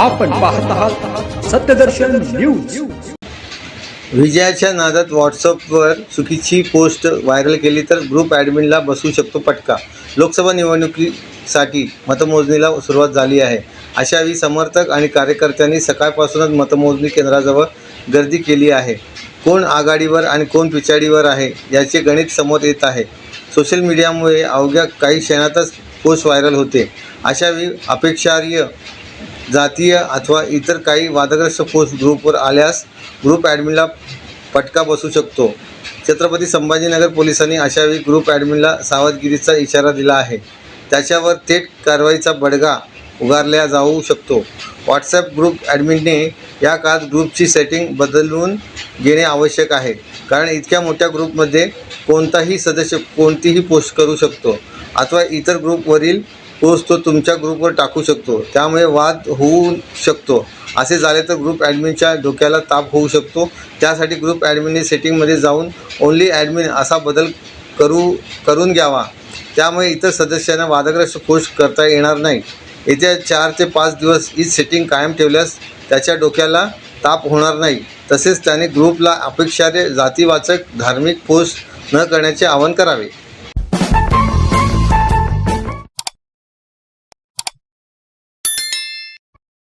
आपण पाहत आहात सत्यदर्शन न्यूज. विजयाच्या नादात व्हॉट्सअपवर चुकीची पोस्ट व्हायरल केली तर ग्रुप ॲडमिनला बसू शकतो पटका. लोकसभा निवडणुकीसाठी मतमोजणीला सुरुवात झाली आहे. अशावेळी समर्थक आणि कार्यकर्त्यांनी सकाळपासूनच मतमोजणी केंद्राजवळ गर्दी केली आहे. कोण आघाडीवर आणि कोण पिछाडीवर आहे याचे गणित समोर येत आहे. सोशल मीडियामुळे अवघ्या काही क्षणातच पोस्ट व्हायरल होते. अशावेळी अपेक्षार्ह जातीय अथवा इतर काही वादग्रस्त पोस्ट ग्रुपवर आल्यास ग्रुप ॲडमिनला फटका बसू शकतो. छत्रपती संभाजीनगर पोलिसांनी अशावेळी ग्रुप ॲडमिनला सावधगिरीचा इशारा दिला आहे. त्याच्यावर थेट कारवाईचा बडगा उगारल्या जाऊ शकतो. व्हॉट्सॲप ग्रुप ॲडमिनने या काळात ग्रुपची सेटिंग बदलून घेणे आवश्यक आहे. कारण इतक्या मोठ्या ग्रुपमध्ये कोणताही सदस्य कोणतीही पोस्ट करू शकतो. अथवा इतर ग्रुपवरील पोस्ट तो तुमच्या ग्रुपवर टाकू शकतो. त्यामुळे वाद होऊ शकतो. असे झाले तर ग्रुप ॲडमिनच्या डोक्याला ताप होऊ शकतो. त्यासाठी ग्रुप ॲडमिनने सेटिंगमध्ये जाऊन ओन्ली ॲडमिन असा बदल करू करून घ्यावा. त्यामुळे इतर सदस्यांना वादग्रस्त पोस्ट करता येणार नाही. येत्या चार ते पाच दिवस ही सेटिंग कायम ठेवल्यास त्याच्या डोक्याला ताप होणार नाही. तसेच त्याने ग्रुपला अपेक्षारे जातीवाचक धार्मिक पोस्ट न करण्याचे आवाहन करावे.